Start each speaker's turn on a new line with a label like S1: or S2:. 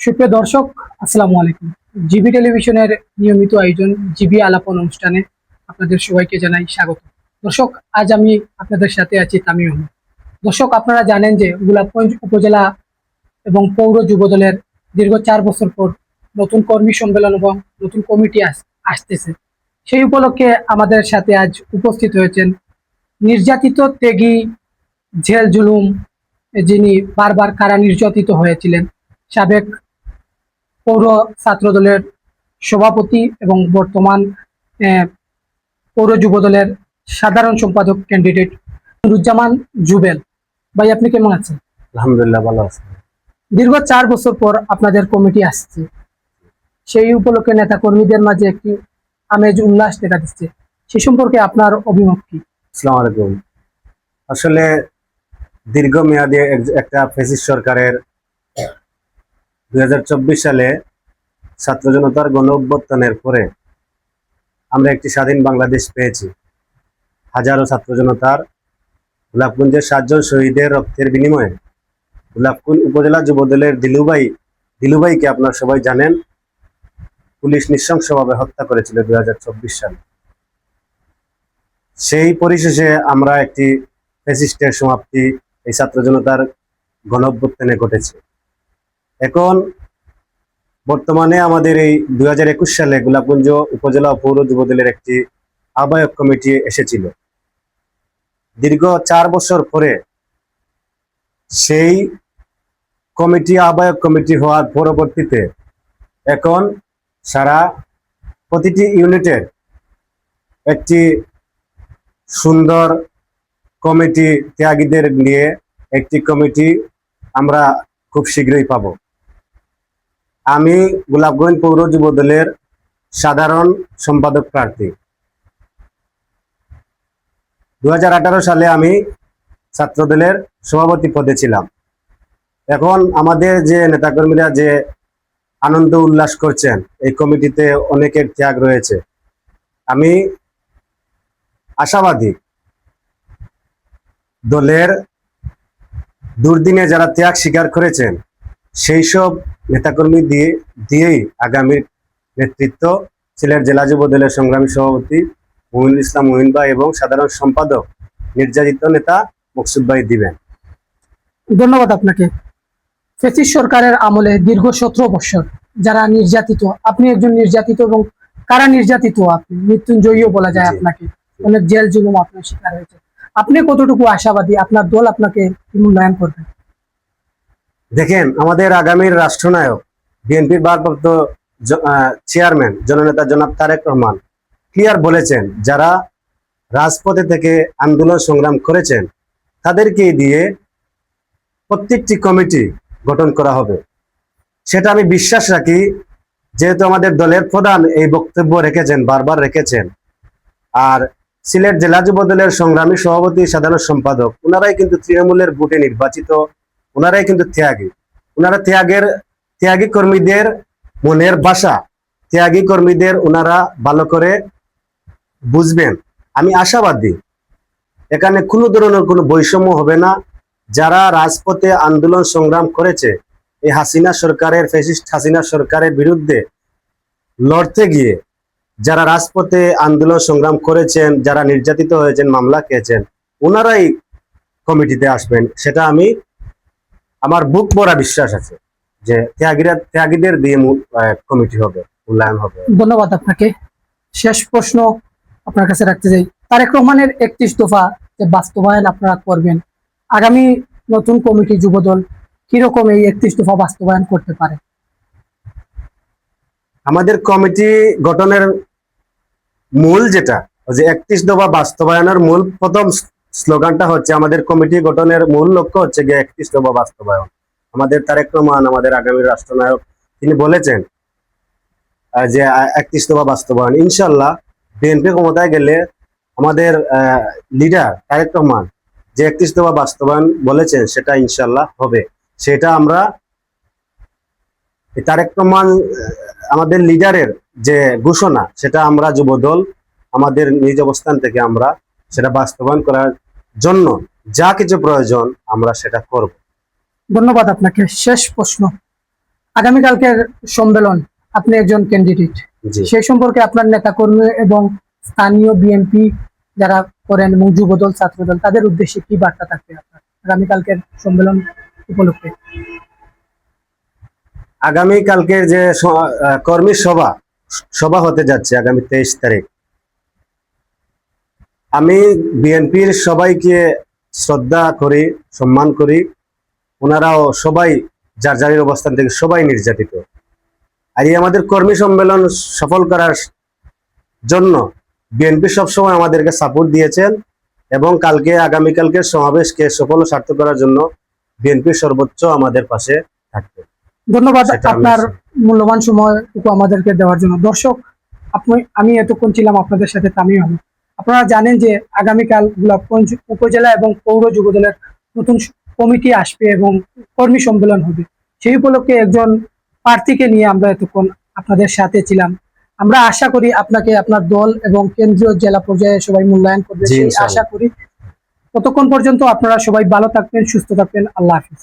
S1: সুপ্রিয় দর্শক, আসসালামু আলাইকুম। জিবি টেলিভিশনের নিয়মিত আয়োজন জিবি আলাপন অনুষ্ঠানে আপনাদের সবাইকে জানাই স্বাগত। দর্শক, আজ আমি আপনাদের সাথে আছি তামিম দর্শক, আপনারা জানেন যে গোলাপগঞ্জ উপজেলা এবং পৌর যুবদলের দীর্ঘ চার বছর পর নতুন কর্মী সম্মেলন এবং নতুন কমিটি আসতেছে। সেই উপলক্ষে আমাদের সাথে আজ উপস্থিত হয়েছেন নির্যাতিত ত্যাগী ঝেল জুলুম যিনি বারবার কারা নির্যাতিত হয়েছিলেন, সাবেক পৌর ছাত্রদলের সভাপতি এবং বর্তমান পৌর যুব দলের সাধারণ সম্পাদক ক্যান্ডিডেট নুরুজ্জামান জুবেল। ভাই আপনি কেমন আছেন?
S2: আলহামদুলিল্লাহ ভালো আছে।
S1: দীর্ঘ চার বছর পর আপনাদের কমিটি আসছে। সেই উপলক্ষে নেতা কর্মীদের মাঝে একটি আমেজ উল্লাস দেখা দিচ্ছে। সে সম্পর্কে আপনার অভিমত কি?
S2: আসসালামু আলাইকুম। আসলে দীর্ঘমেয়াদী এক- একটা ফেসিস সরকারের দুই হাজার চব্বিশ সালে ছাত্র জনতার গণ পরে আমরা একটি স্বাধীন বাংলাদেশ পেয়েছি। হাজারো ছাত্র জনতার গোলাপগঞ্জের সাতজন শহীদের রক্তের বিনিময়ে গোলাপগঞ্জ উপজেলা যুবদলের দিলুবাই, দিলুবাইকে আপনার সবাই জানেন, পুলিশ নৃশংসভাবে হত্যা করেছিল দুই সালে। সেই পরিশেষে আমরা একটি ফেসিস্টের সমাপ্তি এই ছাত্র জনতার গণ ঘটেছে। এখন বর্তমানে আমাদের এই দু হাজার একুশ সালে গোলাপগঞ্জ উপজেলা পৌর যুবদলের একটি আহ্বায়ক কমিটি এসেছিল। দীর্ঘ চার বছর পরে সেই কমিটি, আহ্বায়ক কমিটি হওয়ার পরবর্তীতে এখন সারা প্রতিটি ইউনিটের একটি সুন্দর কমিটি ত্যাগীদের নিয়ে একটি কমিটি আমরা খুব শীঘ্রই পাব। আমি গোলাপগঞ্জ পৌর যুব দলের সাধারণ সম্পাদক প্রার্থী। দু হাজার আঠারো সালে আমি ছাত্রদলের সভাপতি পদে ছিলাম। এখন আমাদের যে নেতাকর্মীরা যে আনন্দ উল্লাস করছেন, এই কমিটিতে অনেকের ত্যাগ রয়েছে। আমি আশাবাদী দলের দুর্দিনে যারা ত্যাগ স্বীকার করেছেন সেই সব নেতাকর্মী দিয়ে দিয়েই আগামীর নেতৃত্ব সিলেট জেলা যুব দলের সংগ্রামী সভাপতি মহিনুল ইসলাম মহিন ভাই এবং সাধারণ সম্পাদক নির্যাতিত নেতা মকসুদ ভাই দিবেন।
S1: ধন্যবাদ আপনাকে। ফেসিস সরকারের আমলে দীর্ঘ সতেরো বছর যারা নির্যাতিত আপনি একজন নির্যাতিত এবং কারা নির্যাতিত? আপনি মৃত্যুঞ্জয়ীও বলা যায় আপনাকে। অনেক জেল জুলুম আপনার শিকার হয়েছে। আপনি কতটুকু আশাবাদী? আপনার দল আপনাকে কি মূল্যায়ন করবে?
S2: দেখেন, আমাদের আগামীর রাষ্ট্রনায়ক, বিএনপির ভারপ্রাপ্ত চেয়ারম্যান, জননেতা জনাব তারেক রহমান, ক্লিয়ার বলেছেন, যারা রাজপথে থেকে আন্দোলন সংগ্রাম করেছেন, তাদেরকে দিয়ে প্রত্যেকটি কমিটি গঠন করা হবে। সেটা আমি বিশ্বাস রাখি, যেহেতু আমাদের দলের প্রধান এই বক্তব্য রেখেছেন, বারবার রেখেছেন, আর সিলেট জেলা যুব দলের সংগ্রামী সভাপতি, সাধারণ সম্পাদক ওনারাই কিন্তু তৃণমূলের ভোটে নির্বাচিত ওনারাই কিন্তু ত্যাগী। ওনারা ত্যাগের, ত্যাগী কর্মীদের মনের বাসা ত্যাগী কর্মীদের ওনারা ভালো করে বুঝবেন। আমি আশাবাদী, এখানে কোনো ধরনের কোনো বৈষম্য হবে না। যারা রাজপথে আন্দোলন সংগ্রাম করেছে, এই হাসিনা সরকারের ফেসিস্ট হাসিনা সরকারের বিরুদ্ধে লড়তে গিয়ে যারা রাজপথে আন্দোলন সংগ্রাম করেছেন, যারা নির্যাতিত হয়েছেন, মামলা খেয়েছেন, ওনারাই কমিটিতে আসবেন, সেটা আমি আমার বুক ভরা বিশ্বাস আছে যে ত্যাগীরা ত্যাগীদের দিয়ে কমিটি হবে মূল্যায়ন হবে।
S1: ধন্যবাদ আপনাকে। শেষ প্রশ্ন আপনার কাছে রাখতে চাই। তারেক রহমানের একত্রিশ দফা যে বাস্তবায়ন আপনারা করবেন আগামী নতুন কমিটি যুবদল কীরকম এই একত্রিশ দফা বাস্তবায়ন করতে পারে?
S2: আমাদের কমিটি গঠনের মূল যেটা যে একত্রিশ দফা বাস্তবায়নের মূল প্রথম স্লোগানটা হচ্ছে, আমাদের কমিটি গঠনের মূল লক্ষ্য হচ্ছে গিয়ে একত্রিশ দফা বাস্তবায়ন। আমাদের তারেক রহমান, আমাদের আগামী রাষ্ট্রনায়ক, তিনি বলেছেন যে একত্রিশ দফা বাস্তবায়ন। ইনশাল্লাহ বিএনপি ক্ষমতায় গেলে আমাদের লিডার তারেক রহমান যে একত্রিশ দফা বাস্তবায়ন বলেছেন, সেটা ইনশাল্লাহ হবে। সেটা আমরা, তারেক রহমান আমাদের লিডারের যে ঘোষণা, সেটা আমরা যুবদল, আমাদের নিজ অবস্থান থেকে আমরা সেটা বাস্তবায়ন করার জন্য যা কিছু প্রয়োজন আমরা সেটা করব।
S1: ধন্যবাদ আপনাকে। শেষ প্রশ্ন। আগামীকালকের সম্মেলন আপনি একজন ক্যান্ডিডেট সেই সম্পর্কে আপনার নেতাকর্মী এবং স্থানীয় বিএনপি যারা করেন এবং যুবদল ছাত্রদল তাদের উদ্দেশ্যে কি বার্তা থাকবে আপনার আগামীকালকের সম্মেলন উপলক্ষে?
S2: আগামী কালকের যে কর্মী সভা সভা হতে যাচ্ছে আগামী তেইশ তারিখ। আমি বিএনপির সবাইকে শ্রদ্ধা করি সম্মান করি। ওনারাও সবাই যার যারের অবস্থান থেকে সবাই নির্যাতিত। আর এই আমাদের কর্মী সম্মেলন সফল করার জন্য বিএনপি সবসময় আমাদেরকে সাপোর্ট দিয়েছেন এবং কালকে আগামীকালকের সমাবেশকে সফল সার্থক করার জন্য বিএনপি সর্বোচ্চ আমাদের পাশে থাকবে।
S1: ধন্যবাদ আপনার মূল্যবান সময়টুকু আমাদেরকে দেওয়ার জন্য। দর্শক আপনি আমি এতক্ষণ ছিলাম আপনাদের সাথে তামিম আহমেদ আপনারা জানেন যে আগামীকাল গোলাপগঞ্জ উপজেলা এবং পৌর যুবদলের নতুন কমিটি আসবে এবং কর্মী সম্মেলন হবে। সেই উপলক্ষে একজন প্রার্থীকে নিয়ে আমরা এতক্ষণ আপনাদের সাথে ছিলাম। আমরা আশা করি আপনাকে আপনার দল এবং কেন্দ্রীয় জেলা পর্যায়ে সবাই মূল্যায়ন করবে। সেই আশা করি ততক্ষণ পর্যন্ত আপনারা সবাই ভালো থাকবেন সুস্থ থাকবেন। আল্লাহ হাফিজ।